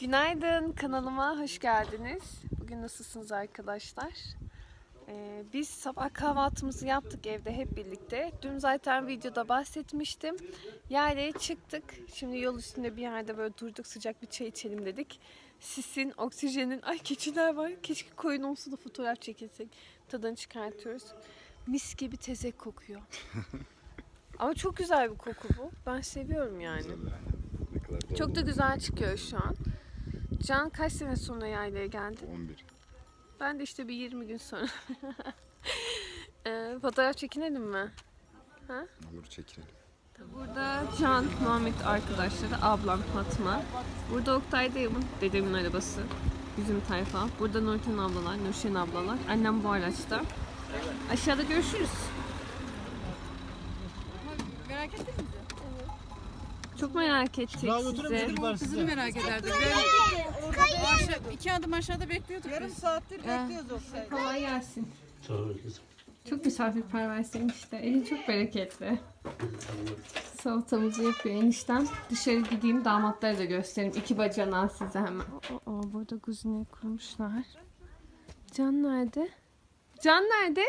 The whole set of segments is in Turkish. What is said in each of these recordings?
Günaydın kanalıma hoş geldiniz. Bugün nasılsınız arkadaşlar? Ee, biz sabah kahvaltımızı yaptık evde hep birlikte. Dün zaten videoda bahsetmiştim. Yaylaya çıktık. Şimdi yol üstünde bir yerde böyle durduk sıcak bir çay içelim dedik. Sisin, oksijenin, ay keçiler var. Keşke koyun olsa da fotoğraf çekilsek. Tadını çıkartıyoruz. Mis gibi tezek kokuyor. Ama çok güzel bir koku bu. Ben seviyorum yani. Çok da güzel çıkıyor şu an. Can kaç sene sonra yaylaya geldi? 11. Ben de işte bir 20 gün sonra. Ee, fotoğraf çekinelim mi? Olur çekilelim. Burada Can, Muhammed arkadaşları, ablam Fatma. Burada Oktay dayımın, dedemin arabası. Bizim tayfa. Burada Nurten ablalar, Nurşen ablalar. Annem bu araçta. Aşağıda görüşürüz. Merak ettin mi? Çok merak ettik sizi. Kızını merak ederdim. Ben aşağı, iki adım aşağıda bekliyorduk Yarım biz. saattir bekliyoruz Oktay. Kolay gelsin. Çok misafirperversin işte. Elin çok bereketli. Salatamızı yapıyor eniştem. Dışarı gideyim damatları da göstereyim. İki bacanağı size hemen. Oo, burada kuzine kurmuşlar. Can nerede? Can nerede?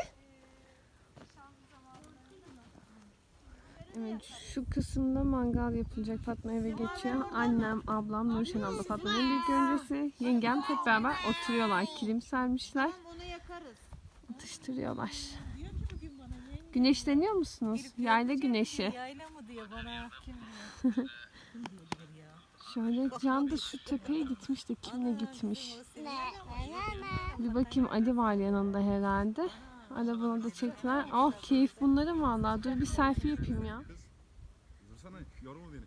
Evet, şu kısımda mangal yapılacak. Fatma eve geçiyor. Annem, ablam, Nurşen abla Fatma'nın en büyük öncesi. Yengem hep beraber oturuyorlar. Kilim sermişler. Atıştırıyorlar. Güneşleniyor musunuz? Yayla güneşi. Yayla mı diyor bana? Kim diyor? Şöyle Can da şu tepeye gitmiş de kimle gitmiş? Bir bakayım Ali var yanında herhalde. Arabanı da çektiler. Oh keyif bunları valla. Dur bir selfie yapayım ya. Dursana yorma beni.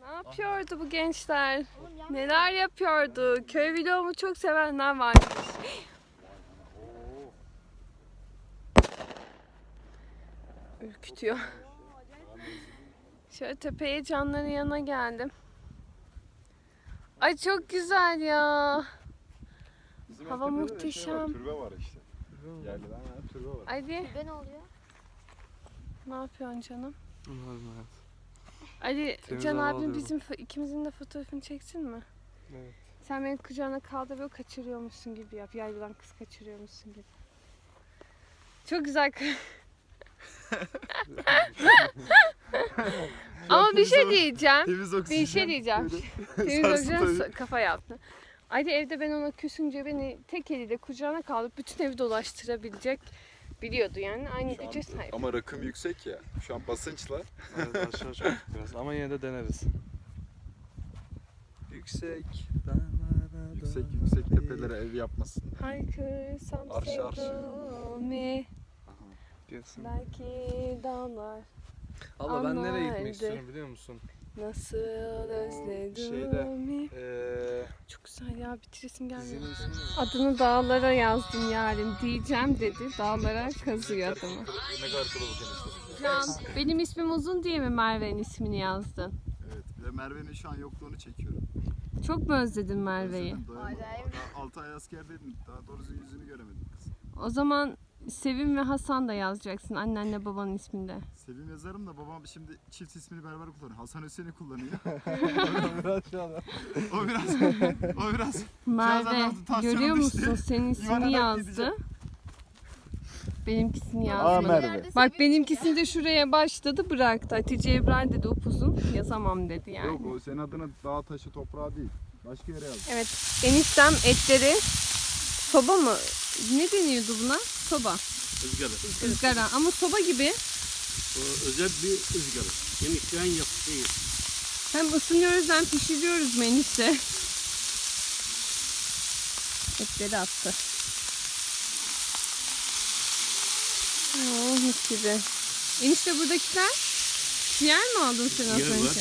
Ne yapıyordu bu gençler? Neler yapıyordu? Köy vlogumu çok sevenler varmış. Ürkütüyor. Şöyle tepeye canların yanına geldim. Ay çok güzel ya. Bizim Hava Antep'te de Şey muhteşem. var, türbe var işte. Yerliden ha, türbe var. Ali Ben oluyor. ne yapıyorsun canım? Ali Temiz Can hava abim alıyorum. bizim fo- ikimizin de fotoğrafını çeksin mi? Evet. Sen beni kucağına kaldır böyle kaçırıyormuşsun gibi yap. Yaylıdan kız kaçırıyormuşsun gibi. Çok güzel. Ama bir şey diyeceğim. Temiz oksijen. Bir şey diyeceğim. Temiz oksijen kafa yaptı. Ayda evde ben ona küsünce beni tek eliyle kucağına kaldırıp bütün evi dolaştırabilecek biliyordu yani. Aynı Şu an- güce sahip. Ama rakım yüksek ya. Şu an basınçla. Evet aşağı çok biraz ama yine de deneriz. Yüksek Yüksek yüksek tepelere ev yapmasın. Haykırsam Arş, arş. sevdami Gelsin. belki dağlar Abla ben nereye gitmek istiyorum biliyor musun? Nasıl özledim şeyde- Eee Çok güzel ya bitiresim gelmiyor. Adını dağlara yazdım yarın diyeceğim dedi. Dağlara kazıyor adımı. Ne kadar. Can, benim ismim uzun diye mi Merve'nin ismini yazdın? Evet. De Merve'nin şu an yokluğunu çekiyorum. Çok mu özledin Merve'yi? Özledim, doyamadım. Daha 6 ay askerdeydim. Daha doğrusu yüzünü göremedim kız. O zaman Sevim ve Hasan da yazacaksın annenle babanın isminde. Sevim yazarım da babam şimdi çift ismini berber kullanıyor. Hasan Hüseyin'i kullanıyor. Biraz şu anda. o biraz o biraz Merve görüyor düştü. musun? Senin ismini yazdı. Benimkisini yazmadı. Bak benimkisini de şuraya başladı bıraktı. Hatice İbrahim dedi upuzun yazamam dedi yani. Yok o senin adına dağ taşı toprağı değil. Başka yere yaz. Evet eniştem etleri soba mı? Ne deniyordu buna? Soba. ızgara. Izgara ama soba gibi. O özel bir ızgara. Kemikten yapıyor. Hem ısınıyoruz hem pişiriyoruz mu enişte? Etleri attı. Oh mis gibi. Enişte buradakiler ciğer mi aldın sen az Ciğer var. önce?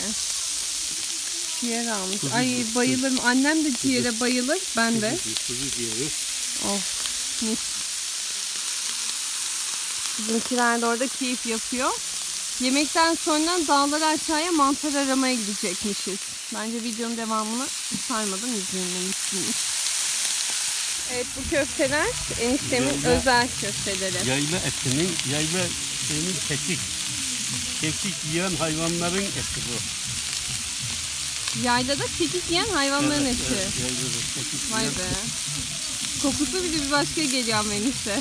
Ciğer almış. Ay bayılırım. Annem de ciğere bayılır. Ben de. Kuzu ciğeri. Oh mis. Bizimkiler de orada keyif yapıyor. Yemekten sonra dağları aşağıya mantar aramaya gidecekmişiz. Bence videonun devamını sarmadan izleyememişsiniz. Evet bu köfteler eniştemin Yayla- özel köfteleri. Yayla etinin, yayla şeyinin kekik. Kekik yiyen hayvanların eti bu. Yaylada kekik yiyen hayvanların eti. Vay be. Kokusu bile bir başka geliyor ama enişte.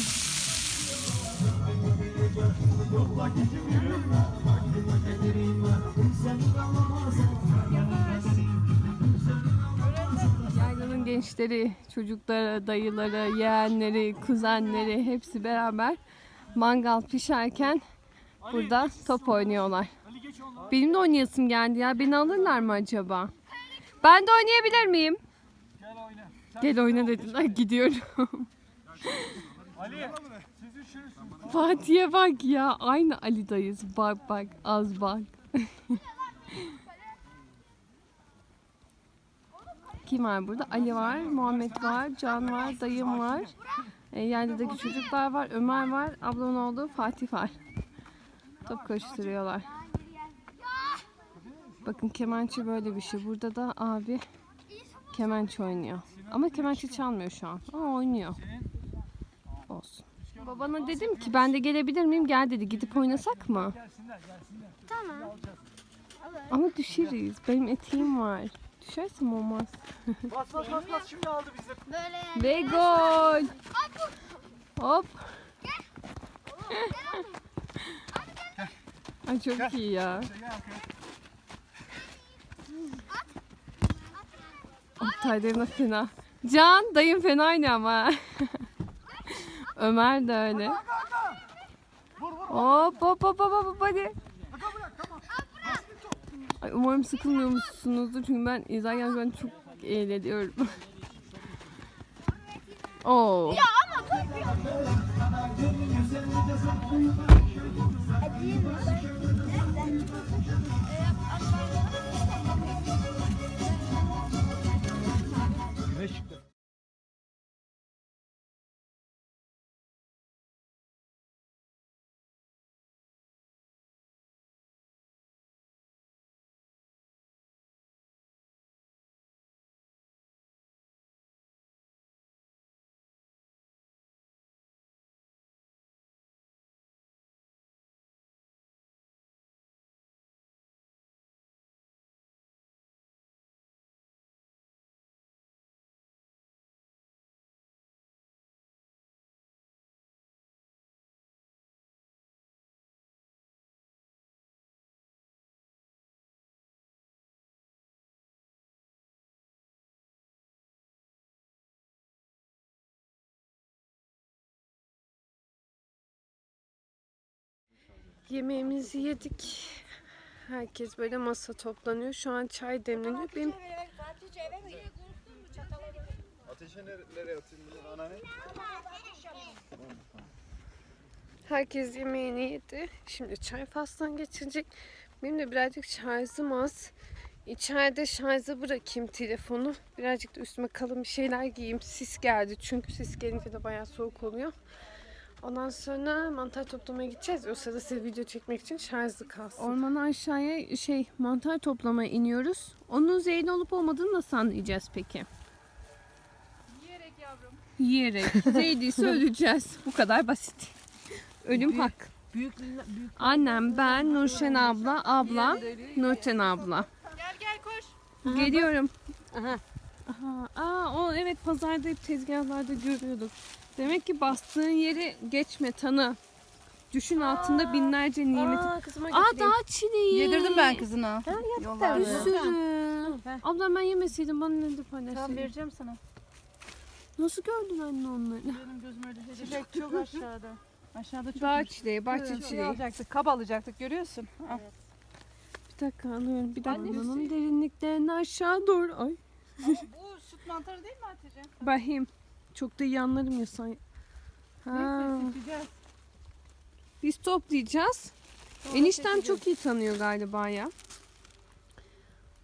Yaylanın gençleri, çocukları, dayıları, yeğenleri, kuzenleri hepsi beraber mangal pişerken burada top oynuyorlar. Benim de oynayasım geldi ya. Beni alırlar mı acaba? Ben de oynayabilir miyim? Gel oyna. Gel oyna dediler. Gidiyorum. Fatih'e bak ya. Aynı Ali dayız. Bak bak. Az bak. Kim var burada? Ali var, Muhammed var, Can var, dayım var. E, yerdeki çocuklar var, Ömer var, ablamın oğlu Fatih var. Top koşturuyorlar. Bakın kemençe böyle bir şey. Burada da abi kemençe oynuyor. Ama kemençe çalmıyor şu an. Ama oynuyor. Olsun. Babana dedim ki ben de gelebilir miyim? Gel dedi. Gidip oynasak mı? Tamam. Ama düşeriz. Benim eteğim var. Düşersem olmaz. Böyle yani. Ve gol. Hop. Ay çok iyi ya. Oktay dayım da fena. Can dayım fena oynuyor ama. Ömer de öyle. Hop hop hop hop hop hadi. Ay, umarım sıkılmıyormuşsunuzdur çünkü ben izlerken an çok eğleniyorum. Oo. Yemeğimizi yedik. Herkes böyle masa toplanıyor. Şu an çay demleniyor. Benim Ateşe nere- nereye atayım bunu anneanne? herkes yemeğini yedi. Şimdi çay faslan geçirecek. Benim de birazcık şarjım az. İçeride şarja bırakayım telefonu. Birazcık da üstüme kalın bir şeyler giyeyim. Sis geldi çünkü sis gelince de bayağı soğuk oluyor. Ondan sonra mantar toplamaya gideceğiz. O sırada size video çekmek için şarjlı kalsın. Ormana aşağıya şey mantar toplamaya iniyoruz. Onun zehirli olup olmadığını nasıl anlayacağız peki? Yiyerek yavrum. Yiyerek. Zehirliyse öleceğiz. Bu kadar basit. Ölüm hak. Büyük, büyük Annem, ben, Nurşen abla, abla, Nurten abla. Gel gel koş. Geliyorum. Aha. Aha. Aa, o evet pazarda hep tezgahlarda görüyorduk. Demek ki bastığın yeri geçme tanı. Düşün altında binlerce nimet. Aa, Aa daha çileği. Yedirdim ben kızına. Bir Yollarda. sürü. Ablam ben yemeseydim bana ne de paylaşsaydın. Tamam vereceğim sana. Nasıl gördün anne onları? Benim gözüm öyle şey. Çilek çok aşağıda. Aşağıda çok. Dağ çileği, bahçe Şey çileği. alacaktık, kab alacaktık görüyorsun. Al. Bir dakika alıyorum. Bir dakika. Onun derinliklerine aşağı doğru. Ay. Bu süt mantarı değil mi Hatice? Bahim. Çok da iyi anlarım ya say. Ha. Neyse seçeceğiz. Biz toplayacağız. Eniştem çok iyi tanıyor galiba ya.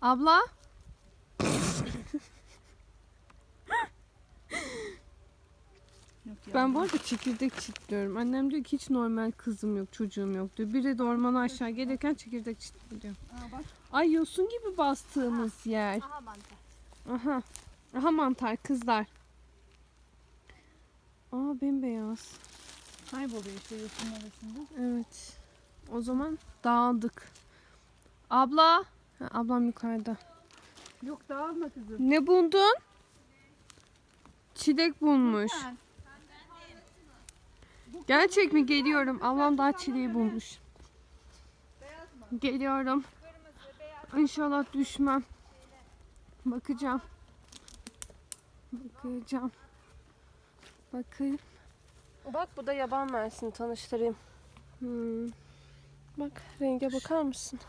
Abla. Yok ya. Ben bu arada çekirdek çitliyorum. Annem diyor ki hiç normal kızım yok, çocuğum yok diyor. Biri de ormana aşağı gelirken çekirdek çitliyor. Aa, bak. Ay yosun gibi bastığımız yer. Aha mantar. Aha. Aha mantar kızlar. Aa bembeyaz. Kayboluyor işte yosunun arasında. Evet. O zaman dağıldık. Abla. Ha, ablam yukarıda. Yok dağılma kızım. Ne buldun? Çilek bulmuş. Gerçek mi? Geliyorum. Ablam daha çileği bulmuş. Geliyorum. İnşallah düşmem. Bakacağım. Bakacağım. Bakayım. Bak bu da yaban mersin tanıştırayım. Hmm. Bak renge bakar mısın?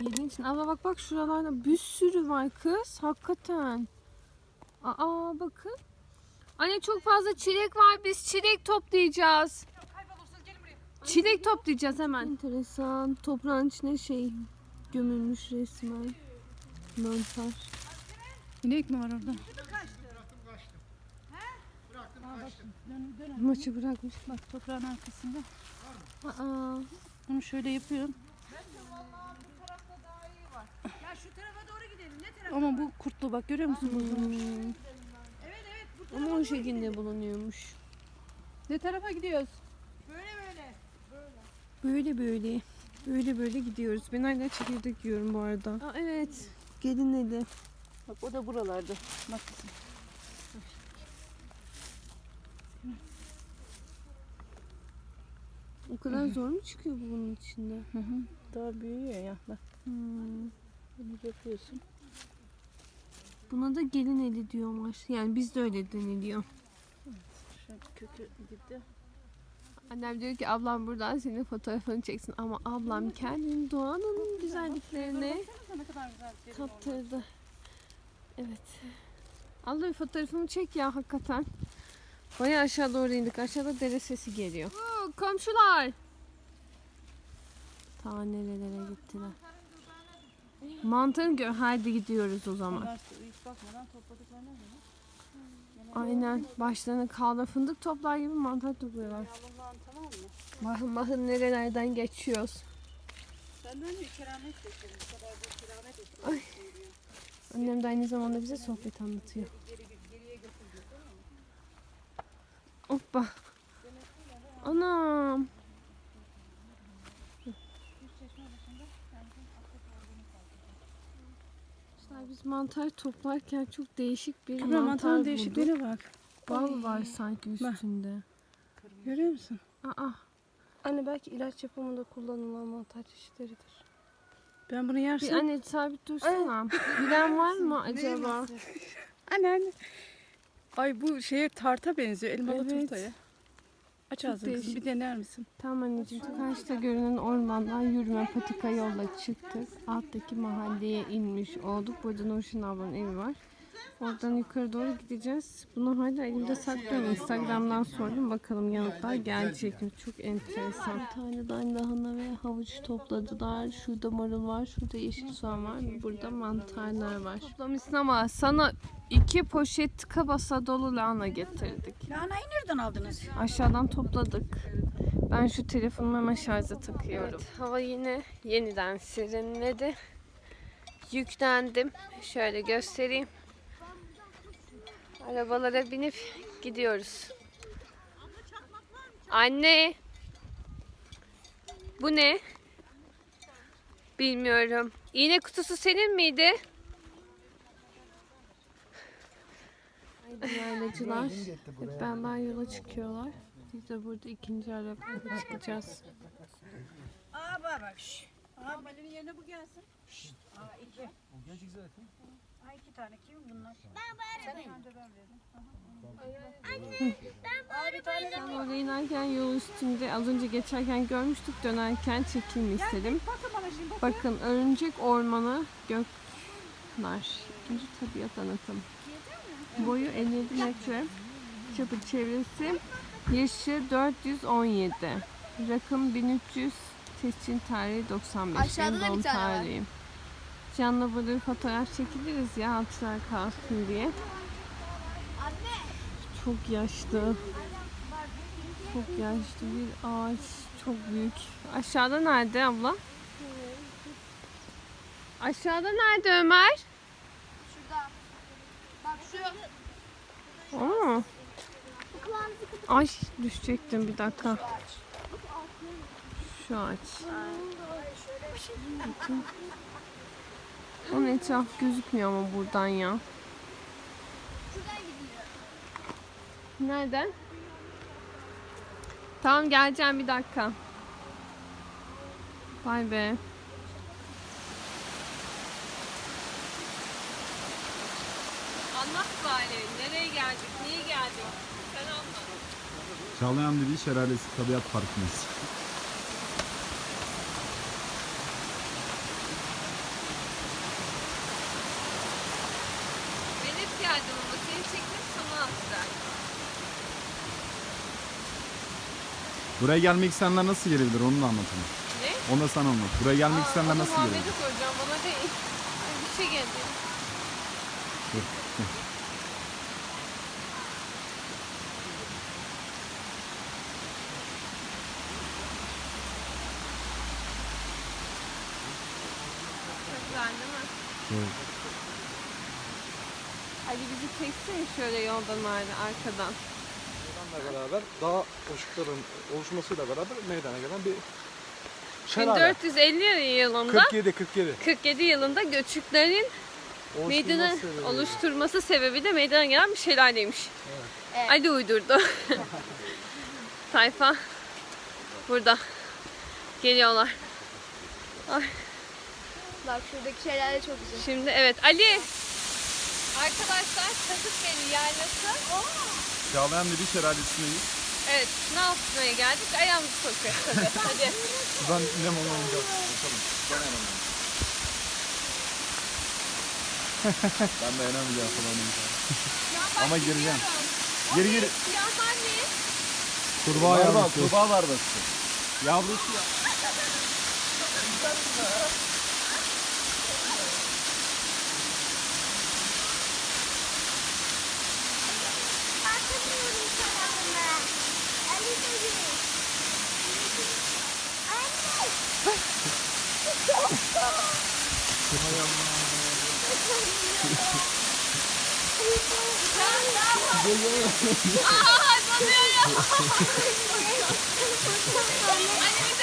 İlginç. Ama bak bak şuralarda bir sürü var kız. Hakikaten. Aa bakın. Anne çok fazla çilek var. Biz çilek toplayacağız. Çilek toplayacağız hemen. Enteresan. Toprağın içine şey gömülmüş resmen. Mantar. İnek mi var orada? Maçı bırakmış. Bak toprağın arkasında. Aa. Bunu şöyle yapıyorum. Ama bu kurtlu bak görüyor musun? Hmm. Ama o şekilde bulunuyormuş. Ne tarafa gidiyoruz? Böyle böyle. Böyle böyle gidiyoruz. Ben hala çekirdek yiyorum bu arada. Aa, evet. Gelin eli. Bak o da buralarda. Bak kızım. O kadar zor mu çıkıyor bu bunun içinde? Hı hı. Daha büyüyor ya. Bak Hmm. bunu yapıyorsun. Buna da gelin eli diyorlar. Yani bizde öyle deniliyor. Şu kökü gitti. Annem diyor ki ablam buradan senin fotoğrafını çeksin ama ablam kendini doğanın güzelliklerine kaptırdı. Evet. Allah bir fotoğrafımı çek ya hakikaten. Baya aşağı doğru indik. Aşağıda dere sesi geliyor. Komşular. Ta nerelere gittiler. Mantarın gör. Hadi gidiyoruz o zaman. Aynen. Başlarına kaldır fındık toplar gibi mantar topluyorlar. Mahın mahın nerelerden geçiyoruz. Geçelim. Annem de aynı zamanda bize sohbet anlatıyor. Hoppa. Anam. İşte biz mantar toplarken çok değişik bir Kübra mantar mantarın bulduk. değişikliğine bak. Bal var sanki Bak. üstünde. Görüyor musun? Aa. Anne belki ilaç yapımında kullanılan mantar çeşitleridir. Ben bunu Bir yersem... anne sabit dursana. Bilen var mı acaba? Anne anne. Ay bu şeye tarta benziyor. Elmalı Evet. turtaya. Aç ağzını kızım bir dener misin? Tamam anneciğim. Karşıda görünen ormandan yürüme patika yolla çıktık. Alttaki mahalleye inmiş olduk. Burada Nurşin ablanın evi var. Oradan yukarı doğru gideceğiz. Bunu hala elimde saklıyorum. Instagram'dan sordum. Bakalım yanıtlar gelecek mi? Çok enteresan. Bir tane de lahana ve havuç topladılar. Şurada marul var. Şurada yeşil soğan var. Burada mantarlar var. Toplamışsın ama sana iki poşet tıka basa dolu lahana getirdik. Lahanayı nereden aldınız? Aşağıdan topladık. Ben şu telefonumu hemen şarja takıyorum. hava yine yeniden serinledi. Yüklendim. Şöyle göstereyim. Arabalara binip gidiyoruz. Anne. Bu ne? Bilmiyorum. İğne kutusu senin miydi? Haydi yaylacılar. Hep benden yola çıkıyorlar. Biz de burada ikinci arabaya çıkacağız. Aa bak Aa Bali'nin yerine bu gelsin. Aa iki. O gelecek zaten. Aa iki tane. Kim bunlar? Ben bağırırım. Sen önce ben verdim. Oraya inerken yol üstünde az önce geçerken görmüştük dönerken çekilme istedim. Bakın bana şimdi. Bakın örümcek ormanı gökler. İkinci tabiat anlatım. Boyu 57 metre. Çapı çevresi yaşı 417. Rakım 1300. Tescil tarihi 95. Aşağıda Benim da bir tane var. tarihim. Canlı burada bir fotoğraf çekiliriz ya hatıra kalsın diye. Çok yaşlı. Çok yaşlı bir ağaç. Çok büyük. Aşağıda nerede abla? Aşağıda nerede Ömer? Şurada. Bak şu. Aa. Ay düşecektim bir dakika. Şu ağaç. Bakın. Onun etraf gözükmüyor ama buradan ya. Nereden? Tamam geleceğim bir dakika. Vay be. Anlat bari. Nereye geldik? Niye geldik? Sen anlat. Çağlayan dediği şelalesi tabiat parkındayız. Ben hep geldim ama seni çekmek sana hatıra. Buraya gelmek isteyenler nasıl gelebilir onu da anlatalım. Ne? Onu da sana anlat. Buraya gelmek isteyenler onu nasıl Muhammed'e gelebilir? soracağım bana değil. Ay, bir şey geldi. Dur, dur. Çok güzel değil mi? Evet. Ali bizi çeksene şöyle yoldan ar- arkadan. Beraber dağ ışıkların oluşmasıyla beraber meydana gelen bir şelale. 1450 yılında 47 47. 47 yılında göçüklerin meydana Oluşturması sebebiyle. oluşturması sebebi de meydana gelen bir şelaleymiş. Evet. Ali uydurdu. Tayfa burada. Geliyorlar. Bak şuradaki şeyler de çok güzel. Şimdi evet Ali. Arkadaşlar Kazıkbeli yaylası. Çağlayan dediği şelalesindeyiz. Evet ne yapmaya geldik? Ayağımızı sokacağız tabii. Hadi. Buradan limon oynayacağız. Bakalım. Ben oynayacağım. ben dayanamayacağım falan. Ama gireceğim. Geri geri. Siyahlar ne? Kurbağa yavrusu. Kurbağa larvası. Yavrusu ya. Bakamıyorum sana buna. Ali dedi. Anne. Aa sanıyorum. Anne bir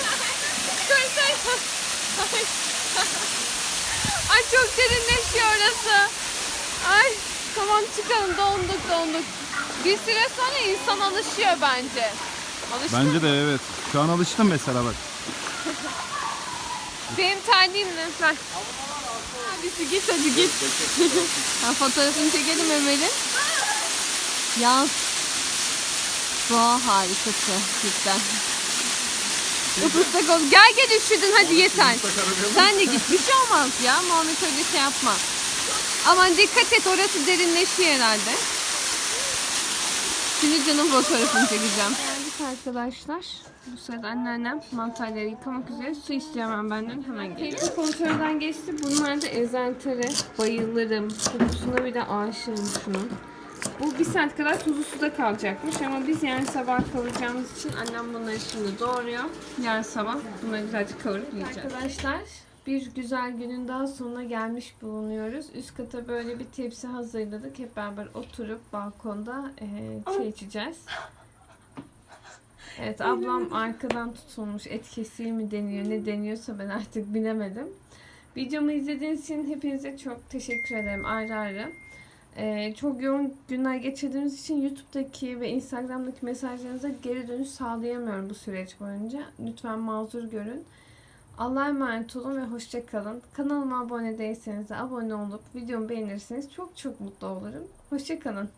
tane Ay. Ay çok derinleşiyor orası. Ay tamam çıkalım donduk donduk. Bir süre sonra insan alışıyor bence. Alıştın Bence mı? de evet. Şu an alıştım mesela bak. Benim terliğim ne? Ver. Hadi git hadi git. ha, fotoğrafını çekelim Ömer'in. Yaz. Doğa harikası cidden. Islak ol. Gel gel üşüdün hadi yeter. Sen de git. Bir şey olmaz ya. Muhammed öyle şey yapma. Aman dikkat et orası derinleşiyor herhalde. Şimdi canım fotoğrafını çekeceğim. Geldik arkadaşlar. Bu sırada anneannem mantarları yıkamak üzere su istiyor hemen benden hemen geliyor. Hepsi kontrolden geçti. Bunlar da ezentere. Bayılırım. Kokusuna bir de aşığım şunun. Bu bir saat kadar tuzlu suda kalacakmış ama biz yarın sabah kavuracağımız için annem bunları şimdi doğruyor. Yarın sabah bunları güzelce kavurup yiyeceğiz. Arkadaşlar bir güzel günün daha sonuna gelmiş bulunuyoruz. Üst kata böyle bir tepsi hazırladık. Hep beraber oturup balkonda eee çay içeceğiz. Evet ablam arkadan tutulmuş et kesiği mi deniyor ne deniyorsa ben artık bilemedim. Videomu izlediğiniz için hepinize çok teşekkür ederim ayrı ayrı. Ee, çok yoğun günler geçirdiğimiz için YouTube'daki ve Instagram'daki mesajlarınıza geri dönüş sağlayamıyorum bu süreç boyunca. Lütfen mazur görün. Allah'a emanet olun ve hoşça kalın. Kanalıma abone değilseniz de abone olup videomu beğenirseniz çok çok mutlu olurum. Hoşça kalın.